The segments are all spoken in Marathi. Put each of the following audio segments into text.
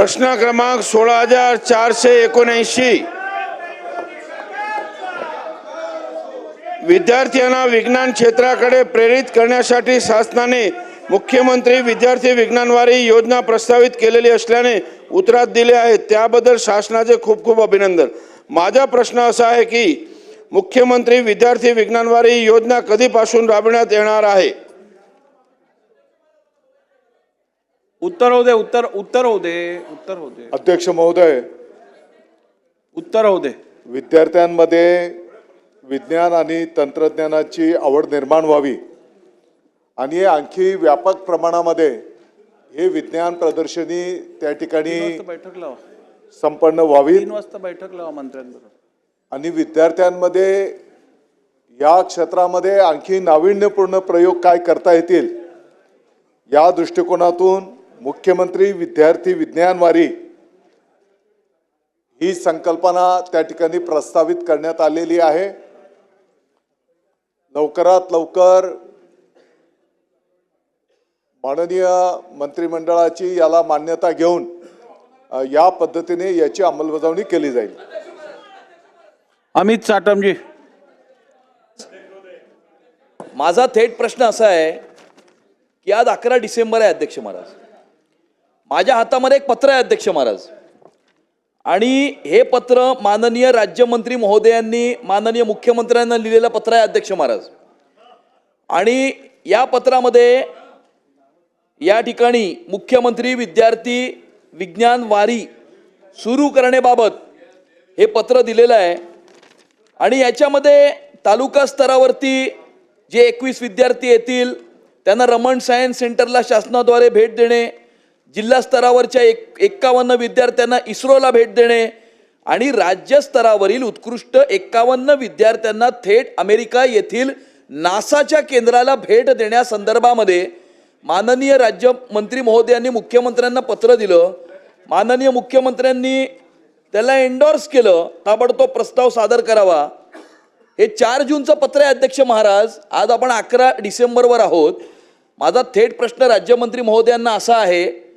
प्रश्न क्रमांक सोळा हजार चारशे एकोणऐंशी. विद्यार्थ्यांना विज्ञान क्षेत्राकडे प्रेरित करण्यासाठी शासनाने मुख्यमंत्री विद्यार्थी विज्ञानवारी योजना प्रस्तावित केलेली असल्याने उत्तरात दिले आहेत. त्याबद्दल शासनाचे खूप खूप अभिनंदन. माझा प्रश्न असा आहे की मुख्यमंत्री विद्यार्थी विज्ञानवारी योजना कधीपासून राबविण्यात येणार आहे? उत्तर होऊ दे उत्तर उत्तर होऊ दे उत्तर होऊ दे. अध्यक्ष महोदय उत्तर होऊ दे. विद्यार्थ्यांमध्ये विज्ञान आणि तंत्रज्ञानाची आवड निर्माण व्हावी. आणि आणखी व्यापक प्रमाणामध्ये हे विज्ञान प्रदर्शनी त्या ठिकाणी बैठक लावा. संपन्न व्हावी. तीन वाजता बैठक लावा मंत्र्यांबरोबर. आणि विद्यार्थ्यांमध्ये या क्षेत्रामध्ये आणखी नाविन्यपूर्ण प्रयोग काय करता येतील या दृष्टिकोनातून मुख्यमंत्री विद्यार्थी विज्ञानवारी ही संकल्पना त्या ठिकाणी प्रस्तावित करण्यात आलेली आहे. लवकरात लवकर माननीय मंत्रिमंडळाची याला मान्यता घेऊन या पद्धतीने याची अंमलबजावणी केली जाईल. अमित साटमजी. माझा थेट प्रश्न असा आहे की आज अकरा डिसेंबर आहे अध्यक्ष महाराज. माझ्या हातामध्ये एक पत्र आहे अध्यक्ष महाराज. आणि हे पत्र माननीय राज्यमंत्री महोदयांनी माननीय मुख्यमंत्र्यांना लिहिलेलं पत्र आहे अध्यक्ष महाराज. आणि या पत्रामध्ये या ठिकाणी मुख्यमंत्री विद्यार्थी विज्ञान वारी सुरू करण्याबाबत हे पत्र दिलेलं आहे. आणि याच्यामध्ये तालुका स्तरावरती जे एकवीस विद्यार्थी येतील त्यांना रमण सायन्स सेंटरला शासनाद्वारे भेट देणे जिल्हा स्तरावरच्या एक एक्कावन्न विद्यार्थ्यांना इस्रोला भेट देणे आणि राज्यस्तरावरील उत्कृष्ट एक्कावन्न विद्यार्थ्यांना थेट अमेरिका येथील नासाच्या केंद्राला भेट देण्यासंदर्भामध्ये माननीय राज्यमंत्री महोदयांनी मुख्यमंत्र्यांना पत्र दिलं. माननीय मुख्यमंत्र्यांनी त्याला एन्डॉर्स केलं. ताबडतोब प्रस्ताव सादर करावा? हे चार जूनचं पत्र आहे अध्यक्ष महाराज. आज आपण अकरा डिसेंबरवर आहोत. माझा थेट प्रश्न राज्यमंत्री महोदयांना असा आहे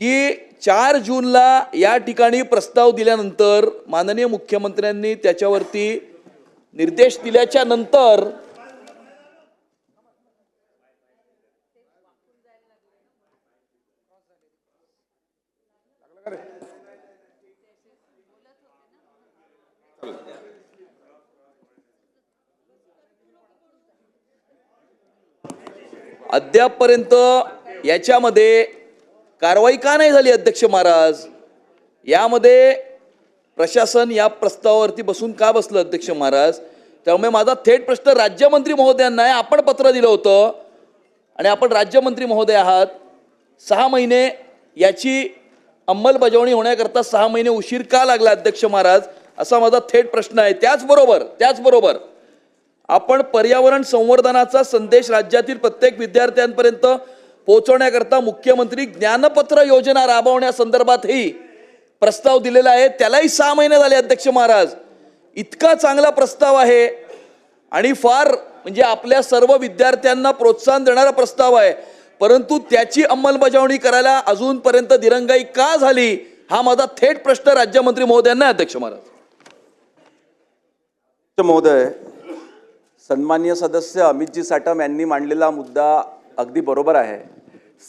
की चार जूनला या ठिकाणी प्रस्ताव दिल्यानंतर माननीय मुख्यमंत्र्यांनी त्याच्यावरती निर्देश दिल्याच्या नंतर अद्यापपर्यंत याच्यामध्ये कारवाई का नाही झाली अध्यक्ष महाराज? यामध्ये प्रशासन या प्रस्तावावरती बसून का बसलं अध्यक्ष महाराज? त्यामुळे माझा थेट प्रश्न राज्यमंत्री महोदयांना आहे. आपण पत्र दिलं होतं आणि आपण राज्यमंत्री महोदय आहात. सहा महिने याची अंमलबजावणी होण्याकरता सहा महिने उशीर का लागला अध्यक्ष महाराज? असा माझा थेट प्रश्न आहे. त्याचबरोबर त्याचबरोबर आपण पर्यावरण संवर्धनाचा संदेश राज्यातील प्रत्येक विद्यार्थ्यांपर्यंत पोहोचवण्याकरता मुख्यमंत्री ज्ञानपत्र योजना राबवण्यासंदर्भातही प्रस्ताव दिलेला आहे. त्यालाही सहा महिने झाले अध्यक्ष महाराज. इतका चांगला प्रस्ताव आहे आणि फार म्हणजे आपल्या सर्व विद्यार्थ्यांना प्रोत्साहन देणारा प्रस्ताव आहे. परंतु त्याची अंमलबजावणी करायला अजूनपर्यंत दिरंगाई का झाली? हा माझा थेट प्रश्न राज्यमंत्री महोदयांना अध्यक्ष महाराज. महोदय सन्मान्य सदस्य अमितजी साटम यांनी मांडलेला मुद्दा अगदी बरोबर आहे.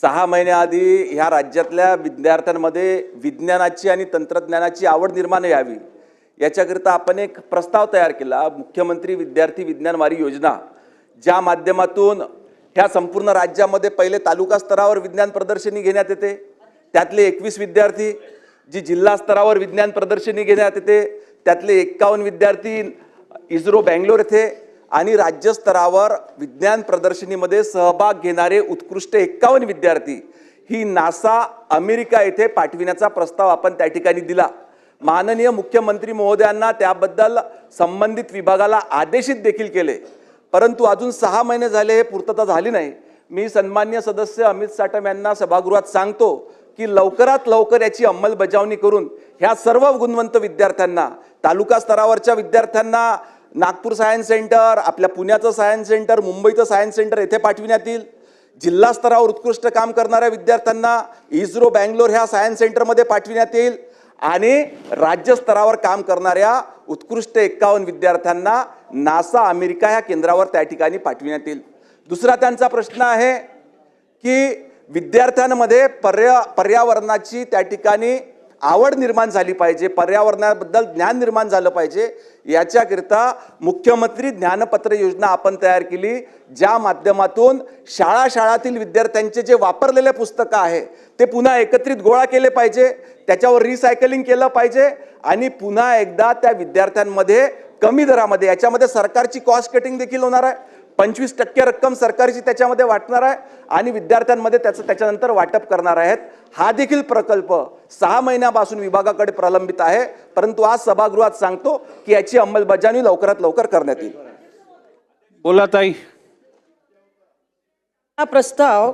सहा महिन्याआधी ह्या राज्यातल्या विद्यार्थ्यांमध्ये विज्ञानाची आणि तंत्रज्ञानाची आवड निर्माण व्हावी. याच्याकरिता आपण एक प्रस्ताव तयार केला मुख्यमंत्री विद्यार्थी विज्ञान वारी योजना ज्या माध्यमातून ह्या संपूर्ण राज्यामध्ये पहिले तालुका स्तरावर विज्ञान प्रदर्शनी घेण्यात येते. त्यातले एकवीस विद्यार्थी जी जिल्हा स्तरावर विज्ञान प्रदर्शनी घेण्यात येते. त्यातले एक्कावन्न विद्यार्थी इस्रो बँगलोर येथे आणि राज्यस्तरावर विज्ञान प्रदर्शनीमध्ये सहभाग घेणारे उत्कृष्ट एक्कावन्न विद्यार्थी ही नासा अमेरिका येथे पाठविण्याचा प्रस्ताव आपण त्या ठिकाणी दिला. माननीय मुख्यमंत्री महोदयांना त्याबद्दल संबंधित विभागाला आदेशित देखील केले. परंतु अजून सहा महिने झाले हे पूर्तता झाली नाही. मी सन्मान्य सदस्य अमित साटम यांना सभागृहात सांगतो की लवकरात लवकर याची अंमलबजावणी करून ह्या सर्व गुणवंत विद्यार्थ्यांना तालुका स्तरावरच्या विद्यार्थ्यांना नागपूर सायन्स सेंटर आपल्या पुण्याचं सायन्स सेंटर मुंबईचं सायन्स सेंटर येथे पाठविण्यात येईल. जिल्हा स्तरावर उत्कृष्ट काम करणाऱ्या विद्यार्थ्यांना इस्रो बँगलोर ह्या सायन्स सेंटरमध्ये पाठविण्यात येईल. आणि राज्य स्तरावर काम करणाऱ्या उत्कृष्ट एक्कावन्न विद्यार्थ्यांना नासा अमेरिका ह्या केंद्रावर त्या ठिकाणी पाठविण्यात येईल. दुसरा त्यांचा प्रश्न आहे की विद्यार्थ्यांमध्ये पर्या पर्यावरणाची त्या ठिकाणी आवड निर्माण झाली पाहिजे पर्यावरणाबद्दल ज्ञान निर्माण झालं पाहिजे याच्याकरिता मुख्यमंत्री ज्ञानपत्र योजना आपण तयार केली ज्या माध्यमातून शाळा शाळातील विद्यार्थ्यांचे जे वापरलेले पुस्तकं आहे ते पुन्हा एकत्रित गोळा केले पाहिजे त्याच्यावर रिसायकलिंग केलं पाहिजे आणि पुन्हा एकदा त्या विद्यार्थ्यांमध्ये कमी दरामध्ये याच्यामध्ये सरकारची कॉस्ट कटिंग देखील होणार आहे. पंचवीस टक्के रक्कम सरकारची त्याच्यामध्ये वाटणार आहे आणि विद्यार्थ्यांमध्ये त्याचं त्याच्यानंतर वाटप करणार आहेत. हा देखील प्रकल्प सहा महिन्यापासून विभागाकडे प्रलंबित आहे परंतु आज सभागृहात सांगतो की याची अंमलबजावणी लवकरात लवकर करण्यात येईल. बोला ताई. हा प्रस्ताव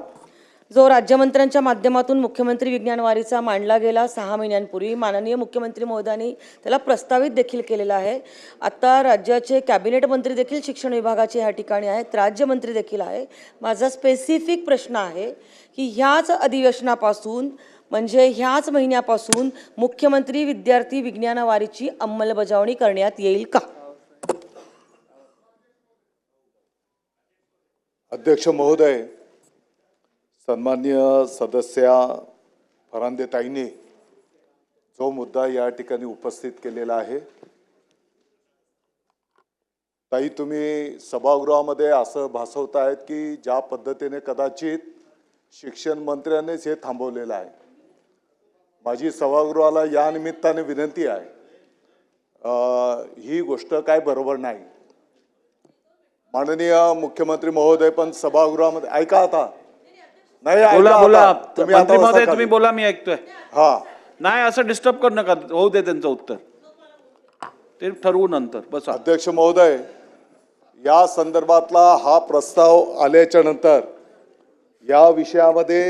जो राज्यमंत्र्यांच्या माध्यमातून मुख्यमंत्री विज्ञान वारीचा मांडला गेला सहा महिन्यांपूर्वी माननीय मुख्यमंत्री महोदयांनी त्याला प्रस्तावित देखील केलेला आहे. आता राज्याचे कॅबिनेट मंत्री देखील शिक्षण विभागाचे ह्या ठिकाणी आहेत राज्यमंत्री देखील आहे. माझा स्पेसिफिक प्रश्न आहे की ह्याच अधिवेशनापासून म्हणजे ह्याच महिन्यापासून मुख्यमंत्री विद्यार्थी विज्ञानवारीची अंमलबजावणी करण्यात येईल का? अध्यक्ष महोदय सन्मान्य सदस्या फरांदेताईंनी जो मुद्दा या ठिकाणी उपस्थित केलेला आहे ताई तुम्ही सभागृहामध्ये असं भासवतायत की ज्या पद्धतीने कदाचित शिक्षण मंत्र्यांनीच हे थांबवलेलं आहे. माझी सभागृहाला या निमित्ताने विनंती आहे ही गोष्ट काय बरोबर नाही. माननीय मुख्यमंत्री महोदय पण सभागृहामध्ये ऐका आता. नाही बोला. बोला. तुम्ही मंत्री महोदय. तुम्ही बोला मी ऐकतोय. हा. नाही असं डिस्टर्ब करू नका. होऊ दे त्यांचं उत्तर. ते ठरवू नंतर. बसा. अध्यक्ष महोदय या संदर्भातला हा प्रस्ताव आल्याच्यानंतर या विषयामध्ये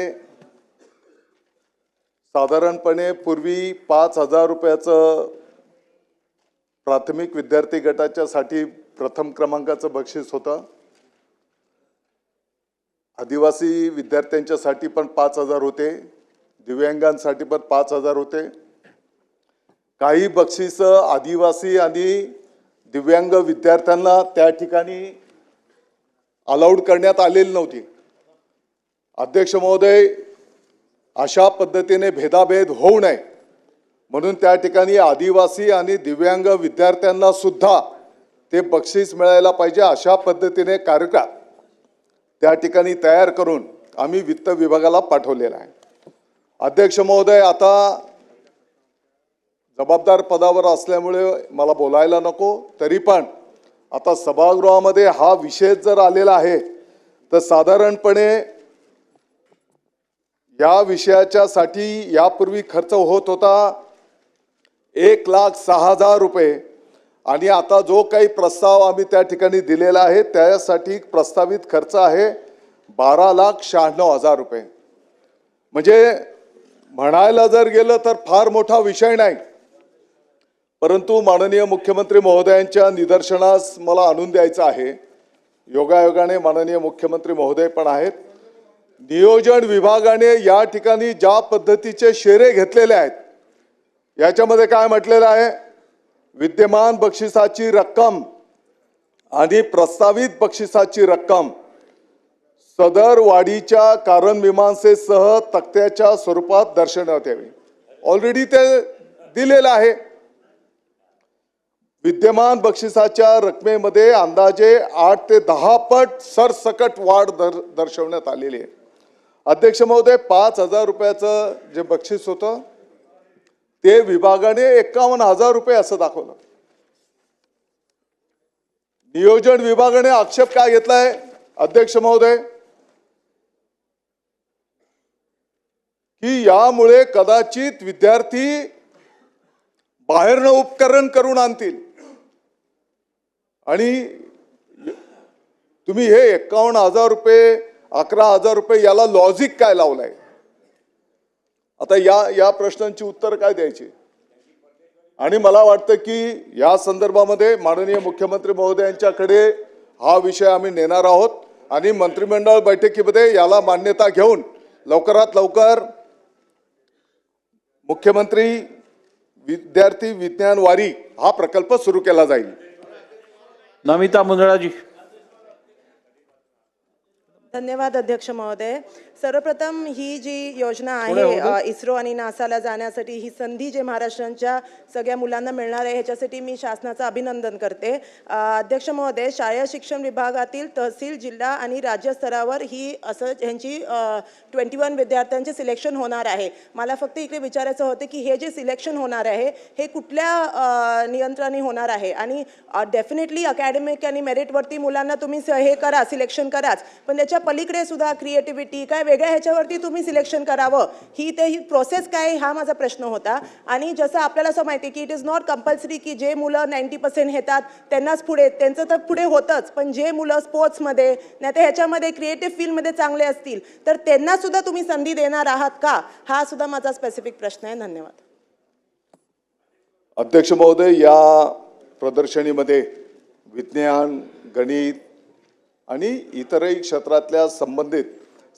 साधारणपणे पूर्वी पाच हजार रुपयाचं प्राथमिक विद्यार्थी गटाच्यासाठी प्रथम क्रमांकाचं बक्षीस होतं. आदिवासी विद्यार्थ्यांच्यासाठी पण पाच हजार होते. दिव्यांगांसाठी पण पाच हजार होते. काही बक्षीस आदिवासी आणि दिव्यांग विद्यार्थ्यांना त्या ठिकाणी अलाउड करण्यात आलेली नव्हती. अध्यक्ष महोदय अशा पद्धतीने भेदाभेद होऊ नये. म्हणून त्या ठिकाणी आदिवासी आणि दिव्यांग विद्यार्थ्यांना सुद्धा ते बक्षीस मिळायला पाहिजे अशा पद्धतीने कार्यक्रम त्या ठिकाणी तयार करून आम्ही वित्त विभागाला पाठवलेला आहे. अध्यक्ष महोदय आता जबाबदार पदावर असल्यामुळे मला बोलायला नको तरी पण आता सभागृहामध्ये हा विषय जर आलेला आहे तर साधारणपणे या विषयाच्या साठी यापूर्वी खर्च होत होता एक लाख सहा हजार रुपये. आणि आता जो काही प्रस्ताव आम्ही त्या ठिकाणी दिलेला आहे त्यासाठी प्रस्तावित खर्च आहे बारा लाख शहाण्णव हजार रुपये. म्हणजे म्हणायला जर गेलं तर फार मोठा विषय नाही. परंतु माननीय मुख्यमंत्री महोदयांच्या निदर्शनास मला आणून द्यायचं आहे. योगायोगाने माननीय मुख्यमंत्री महोदय पण आहेत. नियोजन विभागाने या ठिकाणी ज्या पद्धतीचे शेरे घेतलेले आहेत याच्यामध्ये काय म्हटलेलं आहे? विद्यमान बक्षिसाची रक्कम आणि प्रस्तावित बक्षिसाची रक्कम सदर वाढीच्या कारण मीमांसेसह तक्त्याच्या स्वरूपात दर्शवण्यात यावी. ऑलरेडी ते दिलेलं आहे. विद्यमान बक्षिसाच्या रकमेमध्ये अंदाजे आठ ते दहा पट सरसकट वाढ दर दर्शवण्यात आलेली आहे. अध्यक्ष महोदय पाच हजार रुपयाचं जे बक्षीस होतं ते विभागाने एकावन्न हजार रुपये असं दाखवलं. नियोजन विभागाने आक्षेप काय घेतलाय? अध्यक्ष महोदय की यामुळे कदाचित विद्यार्थी बाहेरनं उपकरण करून आणतील. आणि तुम्ही हे एकावन्न हजार रुपये अकरा हजार रुपये याला लॉजिक काय लावलंय? आता या या प्रश्नांची उत्तर काय द्यायची? आणि मला वाटतं की या संदर्भामध्ये माननीय मुख्यमंत्री महोदयांच्याकडे हा विषय आम्ही नेणार आहोत आणि मंत्रिमंडळ बैठकीमध्ये याला मान्यता घेऊन लवकरात लवकर मुख्यमंत्री विद्यार्थी विज्ञान वारी हा प्रकल्प सुरू केला जाईल. नमिता मुंदळाजी धन्यवाद अध्यक्ष महोदय. सर्वप्रथम ही जी योजना आहे इस्रो आणि नासाला जाण्यासाठी ही संधी जे महाराष्ट्रांच्या सगळ्या मुलांना मिळणार आहे ह्याच्यासाठी मी शासनाचं अभिनंदन करते. अध्यक्ष महोदय शालेय शिक्षण विभागातील तहसील जिल्हा आणि राज्य स्तरावर ही असं ह्यांची ट्वेंटी वन विद्यार्थ्यांचे सिलेक्शन होणार आहे. मला फक्त इकडे विचारायचं होतं की हे जे सिलेक्शन होणार आहे हे कुठल्या नियंत्रणाने होणार आहे? आणि डेफिनेटली अकॅडमिक आणि मेरिटवरती मुलांना तुम्ही हे करा सिलेक्शन कराच. पण त्याच्या पलीकडे सुद्धा क्रिएटिव्हिटी काय वेगळ्या ह्याच्यावरती तुम्ही सिलेक्शन करावं. ही ते ही प्रोसेस काय हा माझा प्रश्न होता. आणि जसं आपल्याला असं माहिती आहे की इट इज नॉट कंपल्सरी की जे मुलं नाईन्टी पर्सेंट येतात त्यांनाच पुढे त्यांचं तर पुढे होतंच. पण जे मुलं स्पोर्ट्समध्ये नाही तर ह्याच्यामध्ये क्रिएटिव्ह फील्डमध्ये चांगले असतील तर त्यांनासुद्धा तुम्ही संधी देणार आहात का? हा सुद्धा माझा स्पेसिफिक प्रश्न आहे. धन्यवाद. अध्यक्ष महोदय या प्रदर्शनीमध्ये विज्ञान गणित आणि इतरही क्षेत्रातल्या संबंधित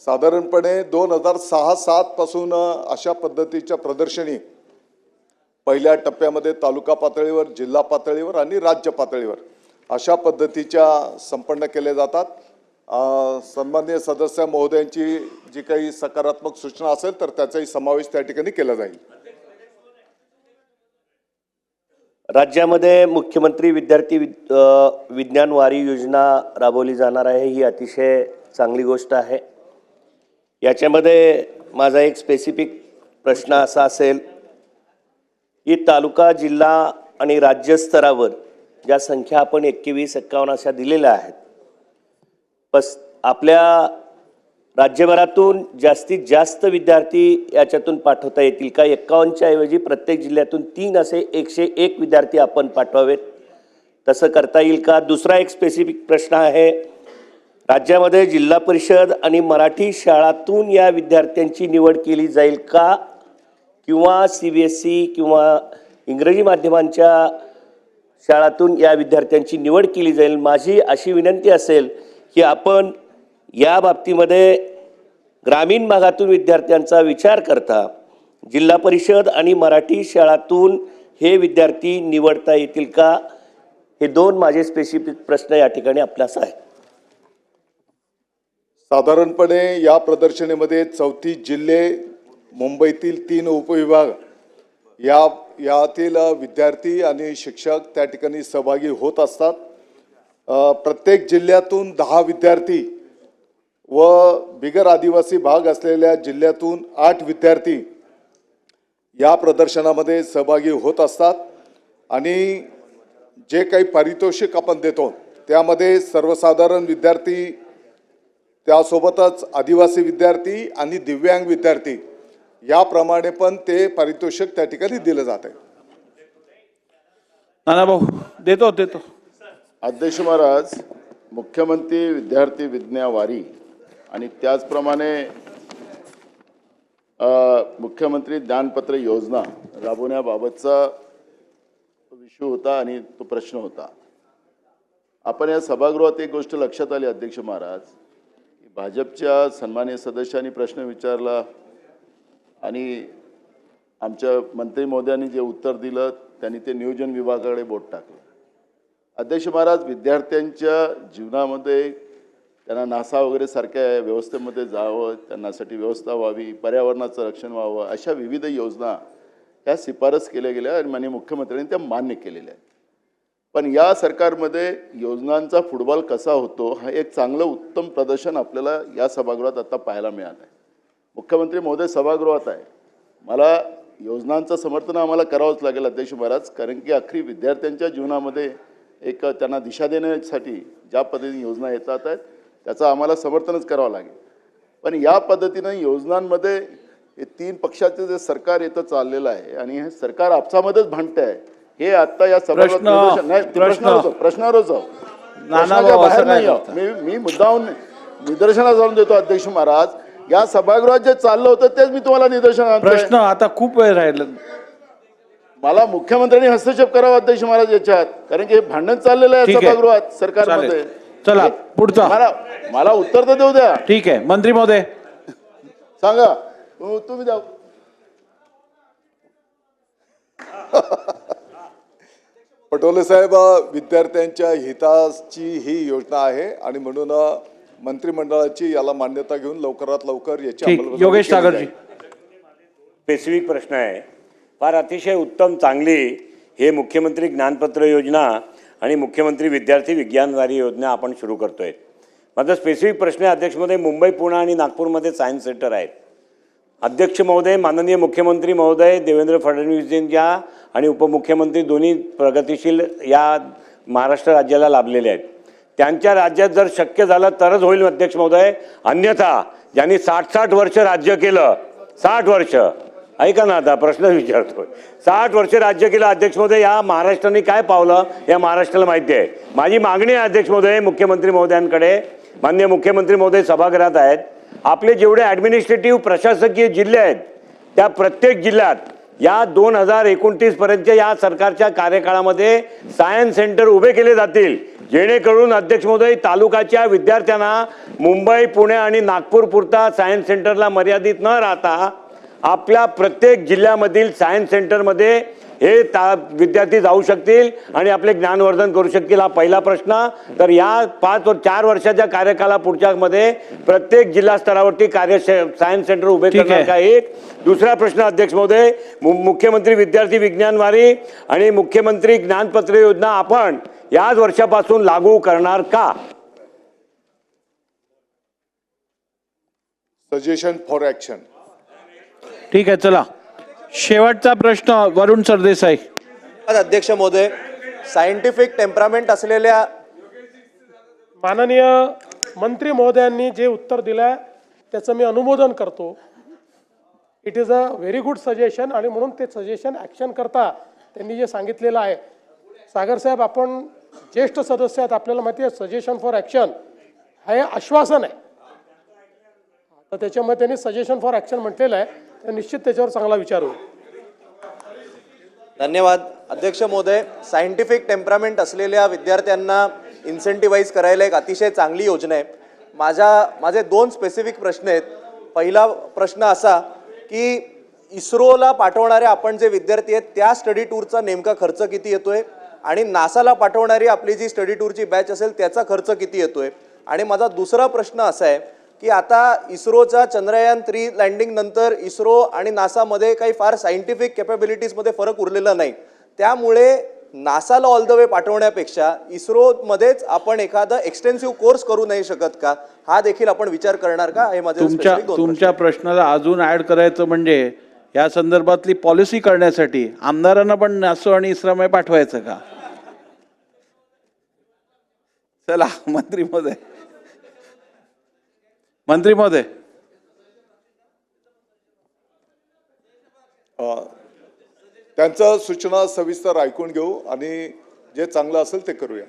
साधारणपणे दोन हजार सहा सातपासून अशा पद्धतीच्या प्रदर्शनी पहिल्या टप्प्यामध्ये तालुका पातळीवर जिल्हा पातळीवर आणि राज्य पातळीवर अशा पद्धतीच्या संपन्न केल्या जातात. सन्मान्य सदस्य महोदयांची जी काही सकारात्मक सूचना असेल तर त्याचाही समावेश त्या ठिकाणी केला जाईल. राज्यामध्ये मुख्यमंत्री विद्यार्थी विद- विज्ञान वारी योजना राबवली जाणार आहे ही अतिशय चांगली गोष्ट आहे. याच्यामध्ये माझा एक स्पेसिफिक प्रश्न असा असेल की तालुका जिल्हा आणि राज्यस्तरावर ज्या संख्या आपण एकवीस एक्कावन्न अशा दिलेल्या आहेत बस आपल्या राज्यभरातून जास्तीत जास्त विद्यार्थी याच्यातून पाठवता येतील का? एक्कावन्नच्या ऐवजी प्रत्येक जिल्ह्यातून तीन असे एकशे एक विद्यार्थी आपण पाठवावेत. तसं करता येईल का? दुसरा एक स्पेसिफिक प्रश्न आहे राज्यामध्ये जिल्हा परिषद आणि मराठी शाळातून या विद्यार्थ्यांची निवड केली जाईल का? किंवा सी बी एस ई किंवा इंग्रजी माध्यमांच्या शाळातून या विद्यार्थ्यांची निवड केली जाईल? माझी अशी विनंती असेल की आपण या बाबतीमध्ये ग्रामीण भागातून विद्यार्थ्यांचा विचार करता. जिल्हा परिषद आणि मराठी शाळातून हे विद्यार्थी निवडता येतील का? हे दोन माझे स्पेसिफिक प्रश्न या ठिकाणी आपल्यास आहेत. साधारणपणे या प्रदर्शनीमध्ये चौतीस जिल्हे मुंबईतील तीन उपविभाग या यातील विद्यार्थी आणि शिक्षक त्या ठिकाणी सहभागी होत असतात. प्रत्येक जिल्ह्यातून दहा विद्यार्थी व बिगर आदिवासी भाग असलेल्या जिल्ह्यातून आठ विद्यार्थी या प्रदर्शनामध्ये सहभागी होत असतात आणि जे काही पारितोषिक आपण देतो त्यामध्ये सर्वसाधारण विद्यार्थी त्यासोबतच आदिवासी विद्यार्थी आणि दिव्यांग विद्यार्थी याप्रमाणे पण ते पारितोषिक त्या ठिकाणी दिलं जात आहे. नाना भाऊ देतो देतो. अध्यक्ष महाराज मुख्यमंत्री विद्यार्थी विज्ञान वारी आणि त्याचप्रमाणे अ, मुख्यमंत्री ज्ञानपत्र योजना राबवण्याबाबतचा विषय होता आणि तो प्रश्न होता. आपण या सभागृहात एक गोष्ट लक्षात आली अध्यक्ष महाराज. भाजपच्या सन्मान्य सदस्यांनी प्रश्न विचारला आणि आमच्या मंत्री महोदयांनी जे उत्तर दिलं त्यांनी ते नियोजन विभागाकडे बोट टाकलं. अध्यक्ष महाराज विद्यार्थ्यांच्या जीवनामध्ये त्यांना नासा वगैरे सारख्या व्यवस्थेमध्ये जावं त्यांनासाठी व्यवस्था व्हावी पर्यावरणाचं रक्षण व्हावं अशा विविध योजना ह्या शिफारस केल्या गेल्या आणि माननीय मुख्यमंत्र्यांनी त्या मान्य केलेल्या आहेत. पण या सरकारमध्ये योजनांचा फुटबॉल कसा होतो हा एक चांगलं उत्तम प्रदर्शन आपल्याला या सभागृहात आता पाहायला मिळालं आहे मुख्यमंत्री महोदय सभागृहात आहे. मला योजनांचं समर्थन आम्हाला करावंच लागेल अध्यक्ष महाराज कारण की अखरी विद्यार्थ्यांच्या जीवनामध्ये एक त्यांना दिशा देण्यासाठी ज्या पद्धतीने योजना येतात आहेत त्याचं आम्हाला समर्थनच करावं लागेल. पण या पद्धतीनं योजनांमध्ये हे तीन पक्षाचं जे सरकार येतं चाललेलं आहे आणि हे सरकार आपसामध्येच भांडतं आहे हे आता या सभागृहात प्रश्न- प्रश्नावरच बाहेर नाही? मी मी मुद्दाहून निदर्शनास आणून देतो अध्यक्ष महाराज. या सभागृहात जे चाललं होतं तेच मी तुम्हाला निदर्शन. प्रश्न आता खूप वेळ राहिला. मला मुख्यमंत्र्यांनी हस्तक्षेप करावा अध्यक्ष महाराज याच्यात. कारण की हे भांडण चाललेलं आहे. सभागृहात सरकारमध्ये. चला पुढचा. मला मला उत्तर तर देऊ द्या. ठीक आहे. मंत्री महोदय. सांगा. तुम्ही द्या. पटोले साहेब विद्यार्थ्यांच्या हिताची ही योजना आहे आणि म्हणून मंत्रिमंडळाची याला मान्यता घेऊन लवकरात लवकर याची योगेश सागरजी. स्पेसिफिक प्रश्न आहे. फार अतिशय उत्तम चांगली हे मुख्यमंत्री ज्ञानपत्र योजना आणि मुख्यमंत्री विद्यार्थी विज्ञानवारी योजना आपण सुरू करतोय. माझा स्पेसिफिक प्रश्न आहे अध्यक्ष महोदय मुंबई पुणे आणि नागपूरमध्ये सायन्स सेंटर आहेत. अध्यक्ष महोदय माननीय मुख्यमंत्री महोदय देवेंद्र फडणवीसजींच्या आणि उपमुख्यमंत्री दोन्ही प्रगतिशील या महाराष्ट्र राज्याला लाभलेले आहेत. त्यांच्या राज्यात जर शक्य झालं तरच होईल अध्यक्ष महोदय. अन्यथा ज्यांनी साठ साठ वर्ष राज्य केलं साठ वर्ष. ऐका ना आता प्रश्न विचारतोय. साठ वर्ष राज्य केलं अध्यक्ष महोदय या महाराष्ट्राने काय पावलं या महाराष्ट्राला माहिती आहे. माझी मागणी आहे अध्यक्ष महोदय मुख्यमंत्री महोदयांकडे. मान्य मुख्यमंत्री महोदय सभागृहात आहेत. आपले जेवढे ॲडमिनिस्ट्रेटिव्ह प्रशासकीय जिल्हे आहेत त्या प्रत्येक जिल्ह्यात या दोन हजार एकोणतीस या सरकारच्या कार्यकाळामध्ये सायन्स सेंटर उभे केले जातील. जेणेकरून अध्यक्ष महोदय तालुक्याच्या विद्यार्थ्यांना मुंबई पुणे आणि नागपूर पुरता सायन्स सेंटरला मर्यादित न राहता आपल्या प्रत्येक जिल्ह्यामधील सायन्स सेंटरमध्ये हे ता विद्यार्थी जाऊ शकतील आणि आपले ज्ञानवर्धन करू शकतील हा पहिला प्रश्न. तर या पाच व चार वर्षाच्या कार्यकाला पुढच्या मध्ये प्रत्येक जिल्हा स्तरावरती कार्य सायन्स सेंटर उभे ठीक करणार आहे. का एक दुसरा प्रश्न अध्यक्ष महोदय मुख्यमंत्री विद्यार्थी विज्ञानवारी आणि मुख्यमंत्री ज्ञानपत्र योजना आपण याच वर्षापासून लागू करणार का? सजेशन फॉर ऍक्शन ठीक आहे चला. शेवटचा प्रश्न वरुण सरदेसाई. अध्यक्ष महोदय सायंटिफिक टेम्परामेंट असलेल्या माननीय मंत्री महोदयांनी जे उत्तर दिलं आहे त्याचं मी अनुमोदन करतो. It is a very good suggestion आणि म्हणून ते सजेशन ॲक्शन करता त्यांनी जे सांगितलेलं आहे. सागर साहेब आपण ज्येष्ठ सदस्य आहेत आपल्याला माहिती आहे सजेशन फॉर ॲक्शन हे आश्वासन आहे. तर त्याच्यामुळे त्यांनी सजेशन फॉर ॲक्शन म्हटलेलं आहे. तर निश्चित त्याच्यावर चांगला विचार होईल. धन्यवाद. अध्यक्ष महोदय सायंटिफिक टेम्परामेंट असलेल्या विद्यार्थ्यांना इन्सेंटिवाईज करायला एक अतिशय चांगली योजना आहे. माझ्या माझे दोन स्पेसिफिक प्रश्न आहेत. पहिला प्रश्न असा की इस्रोला पाठवणारे आपण जे विद्यार्थी आहेत त्या स्टडी टूरचा नेमका खर्च किती येतोय? आणि नासाला पाठवणारी आपली जी स्टडी टूरची बॅच असेल त्याचा खर्च किती येतोय? आणि माझा दुसरा प्रश्न असा आहे की आता इस्रोच्या चंद्रयान थ्री लँडिंग नंतर इस्रो आणि नासामध्ये काही फार सायंटिफिक कॅपॅबिलिटीजमध्ये फरक उरलेला नाही. त्यामुळे नासाला ऑल द वे पाठवण्यापेक्षा इस्रोमध्येच आपण एखादा एक्सटेन्सिव्ह कोर्स करू नाही शकत का? हा देखील आपण विचार करणार का? हे माझे तुमच्या. तुमच्या प्रश्नाला अजून ऍड करायचं म्हणजे या संदर्भातली पॉलिसी करण्यासाठी आमदारांना पण नासो आणि इस्रामय पाठवायचं का? चला मंत्री महोदय मंत्री महोदय त्यांचं सूचना सविस्तर ऐकून घेऊ आणि जे चांगलं असेल ते करूया.